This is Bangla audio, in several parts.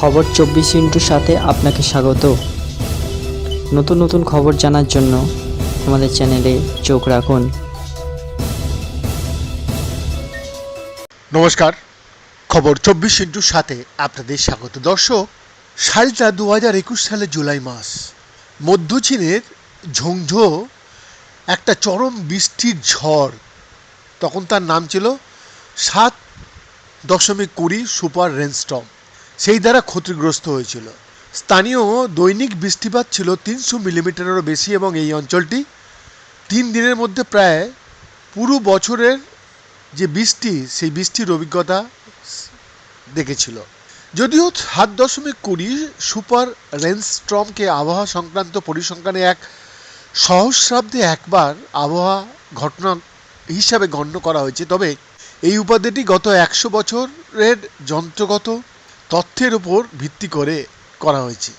খবর চব্বিশ ইন্টুর সাথে আপনাকে স্বাগত। নতুন নতুন খবর জানার জন্য আমাদের চ্যানেলে চোখ রাখুন। নমস্কার। খবর চব্বিশ ইন্টুর সাথে আপনাদের স্বাগত। দর্শক, সালটা দু হাজার একুশ সালে জুলাই মাস। মধ্য চীনের ঝংঝো একটা চরম বৃষ্টির ঝড়। তখন তার নাম ছিল সাত দশমিক কুড়ি সুপার রেনস্টম সেই দ্বারা ক্ষতিগ্রস্ত হয়েছিল। স্থানীয় দৈনিক বৃষ্টিপাত ছিল তিনশো মিলিমিটারেরও বেশি এবং এই অঞ্চলটি তিন দিনের মধ্যে প্রায় পুরো বছরের যে বৃষ্টি, সেই বৃষ্টির অভিজ্ঞতা দেখেছিল। যদিও সাত দশমিক কুড়ি সুপার রেনস্ট্রমকে আবহাওয়া সংক্রান্ত পরিসংখ্যানে এক সহস্রাব্দে একবার আবহাওয়া ঘটনা হিসাবে গণ্য করা হয়েছে। তবে এই উপাধিটি গত একশো বছরের যন্ত্রগত তথ্যের উপর ভিত্তি করে করা হয়েছে।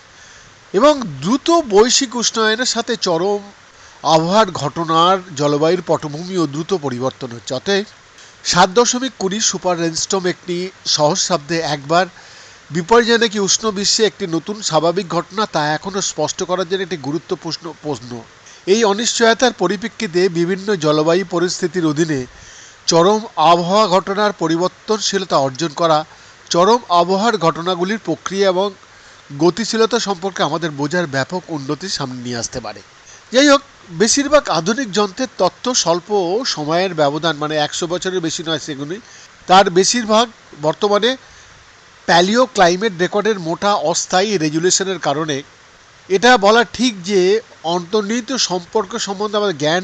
এবং দ্রুত বৈশ্বিক উষ্ণায়নের সাথে চরম আবহাওয়ার ঘটনার জলবায়ুর পটভূমি ও দ্রুত পরিবর্তন হচ্ছে। অতএব সাত দশমিক কুড়ি সুপার রেনস্টম একটি সহস্রাব্দে একবার বিপর্যয় নাকি উষ্ণ বিশ্বে একটি নতুন স্বাভাবিক ঘটনা তা এখনও স্পষ্ট করার জন্য একটি গুরুত্বপূর্ণ প্রশ্ন। এই অনিশ্চয়তার পরিপ্রেক্ষিতে বিভিন্ন জলবায়ু পরিস্থিতির অধীনে চরম আবহাওয়া ঘটনার পরিবর্তনশীলতা অর্জন করা চরম আবহাওয়ার ঘটনাগুলির প্রক্রিয়া এবং গতিশীলতা সম্পর্কে আমাদের বোঝার ব্যাপক উন্নতি সামনে নিয়ে আসতে পারে। যাই হোক, বেশিরভাগ আধুনিক যন্ত্রের তথ্য স্বল্প সময়ের ব্যবধান মানে একশো বছরের বেশি নয় সেগুলি তার বেশিরভাগ বর্তমানে প্যালিও ক্লাইমেট রেকর্ডের মোটা অস্থায়ী রেজুলেশনের কারণে। এটা বলা ঠিক যে অন্তর্নিহিত সম্পর্ক সম্বন্ধে আমাদের জ্ঞান,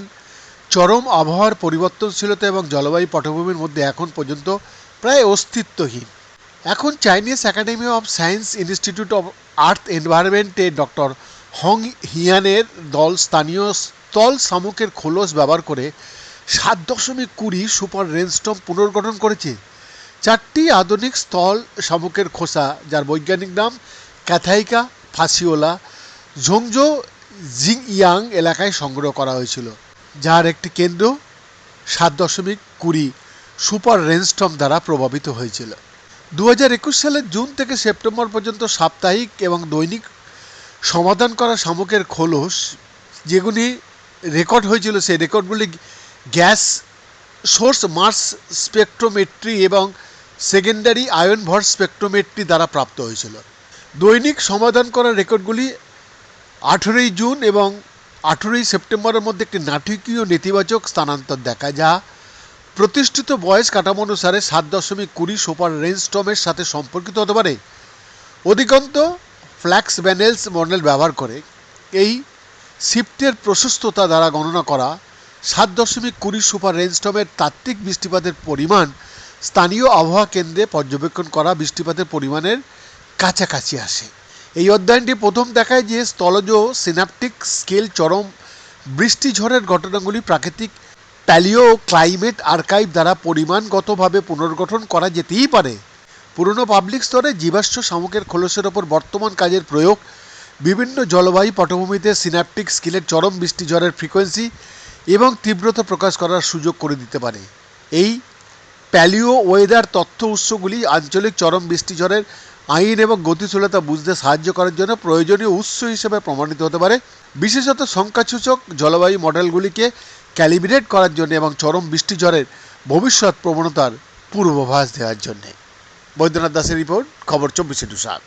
চরম আবহাওয়ার পরিবর্তনশীলতা এবং জলবায়ু পটভূমির মধ্যে এখন পর্যন্ত প্রায় অস্তিত্বহীন। এখন Chinese Academy of Science Institute of Earth এনভায়রনমেন্টে doctor Hong হিয়ানের দল স্থানীয় স্থল শামুকের খোলস ব্যবহার করে সাত দশমিক কুড়ি সুপার রেনস্টম পুনর্গঠন করেছে। চারটি আধুনিক স্থল শামুকের খোসা, যার বৈজ্ঞানিক নাম ক্যাথাইকা, ফাসিওলা ঝংজো জিং ইয়াং এলাকায় সংগ্রহ করা হয়েছিল, যার একটি কেন্দ্র সাত দশমিক কুড়ি সুপার রেনস্টম দ্বারা প্রভাবিত হয়েছিল। দু হাজার একুশ সালের জুন থেকে সেপ্টেম্বর পর্যন্ত সাপ্তাহিক এবং দৈনিক সমাধান করা শামুকের খোলস, যেগুলি রেকর্ড হয়েছিল, সেই রেকর্ডগুলি গ্যাস সোর্স মার্স স্পেকট্রোমেট্রি এবং সেকেন্ডারি আয়ন ভর স্পেকট্রোমেট্রি দ্বারা প্রাপ্ত হয়েছিল। দৈনিক সমাধান করা রেকর্ডগুলি আঠেরোই জুন এবং আঠেরোই সেপ্টেম্বরের মধ্যে একটি নাটকীয় নেতিবাচক স্থানান্তর দেখা যা প্রতিষ্ঠিত বয়স কাঠামো অনুসারে সাত দশমিক কুড়ি সুপার রেঞ্জস্টমের সাথে সম্পর্কিত হতে পারে। অধিকন্ত, ফ্ল্যাক্স ব্যানেলস মডেল ব্যবহার করে এই শিফটের প্রশস্ততা দ্বারা গণনা করা সাত দশমিক কুড়ি সুপার রেঞ্জস্টমের তাত্ত্বিক বৃষ্টিপাতের পরিমাণ স্থানীয় আবহাওয়া কেন্দ্রে পর্যবেক্ষণ করা বৃষ্টিপাতের পরিমাণের কাছাকাছি আসে। এই অধ্যয়নটি প্রথম দেখায় যে স্থলজ সিনাপটিক স্কেল চরম বৃষ্টিঝড়ের ঘটনাগুলি প্রাকৃতিক প্যালিও ক্লাইমেট আর্কাইভ দ্বারা পরিমাণগতভাবে পুনর্গঠন করা যেতেই পারে। পুরনো পাবলিক স্তরে জীবাশ্ম শামুকের খোলসের ওপর বর্তমান কাজের প্রয়োগ, বিভিন্ন জলবায়ু পটভূমিতে সিনাপটিক স্কিলের চরম বৃষ্টিঝড়ের ফ্রিকোয়েন্সি এবং তীব্রতা প্রকাশ করার সুযোগ করে দিতে পারে। এই প্যালিও ওয়েদার তথ্য উৎসগুলি আঞ্চলিক চরম বৃষ্টিঝড়ের আইন এবং গতিশীলতা বুঝতে সাহায্য করার জন্য প্রয়োজনীয় উৎস হিসেবে প্রমাণিত হতে পারে। বিশেষত সংখ্যাসূচক জলবায়ু মডেলগুলিকে ক্যালিব্রেট করার জন্য এবং চরম বৃষ্টি ঝড়ের ভবিষ্যৎ প্রবণতার পূর্বাভাস দেওয়ার জন্যে। বৈদ্যনাথ দাসের রিপোর্ট, খবর চব্বিশে টু সাত